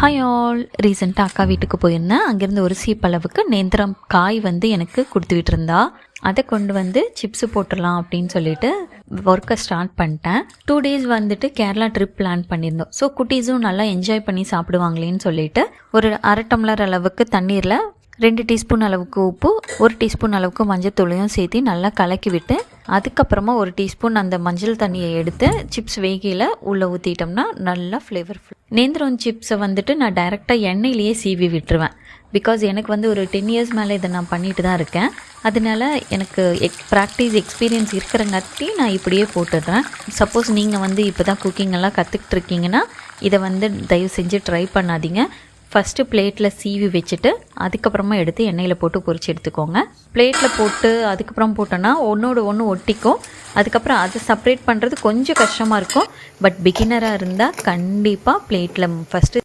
Hi all ரீசெண்டாக அக்கா வீட்டுக்கு போயிருந்தேன். அங்கேருந்து ஒரு சீப்பளவுக்கு நேந்திரம் காய் வந்து எனக்கு கொடுத்து விட்டுருந்தா அதை கொண்டு வந்து சிப்ஸு போட்டுடலாம் அப்படின்னு சொல்லிட்டு ஒர்க்கை ஸ்டார்ட் பண்ணிட்டேன். டூ டேஸ் வந்துட்டு கேரளா ட்ரிப் பிளான் பண்ணியிருந்தோம். ஸோ குட்டீஸும் நல்லா என்ஜாய் பண்ணி சாப்பிடுவாங்களேன்னு சொல்லிட்டு ஒரு அரை டம்ளர் அளவுக்கு தண்ணீரில் ரெண்டு டீஸ்பூன் அளவுக்கு உப்பு ஒரு டீஸ்பூன் அளவுக்கு மஞ்சத்தூளையும் சேர்த்து நல்லா கலக்கி விட்டு அதுக்கப்புறமா ஒரு டீஸ்பூன் அந்த மஞ்சள் தண்ணியை எடுத்து சிப்ஸ் வேகியில் உள்ளே ஊற்றிட்டோம்னா நல்லா ஃப்ளேவர்ஃபுல் நேந்திரம் சிப்ஸை வந்துட்டு நான் டைரெக்டாக எண்ணெயிலேயே சீவி விட்டுருவேன். பிகாஸ் எனக்கு வந்து ஒரு டென் இயர்ஸ் மேலே இதை நான் பண்ணிட்டு தான் இருக்கேன். அதனால எனக்கு எக் ப்ராக்டிஸ் எக்ஸ்பீரியன்ஸ் இருக்கிறங்காட்டி நான் இப்படியே போட்டுடுறேன். சப்போஸ் நீங்கள் வந்து இப்போ தான் குக்கிங் எல்லாம் கற்றுக்கிட்டு இருக்கீங்கன்னா இதை வந்து தயவு செஞ்சு ட்ரை பண்ணாதீங்க. ஃபஸ்ட்டு பிளேட்டில் சீவி வச்சுட்டு அதுக்கப்புறமா எடுத்து எண்ணெயில் போட்டு பொறிச்சு எடுத்துக்கோங்க. பிளேட்டில் போட்டு அதுக்கப்புறம் போட்டோன்னா ஒன்றோட ஒன்று ஒட்டிக்கும். அதுக்கப்புறம் அதை செப்பரேட் பண்ணுறது கொஞ்சம் கஷ்டமாக இருக்கும். பட் பிகினராக இருந்தால் கண்டிப்பாக பிளேட்டில் ஃபஸ்ட்டு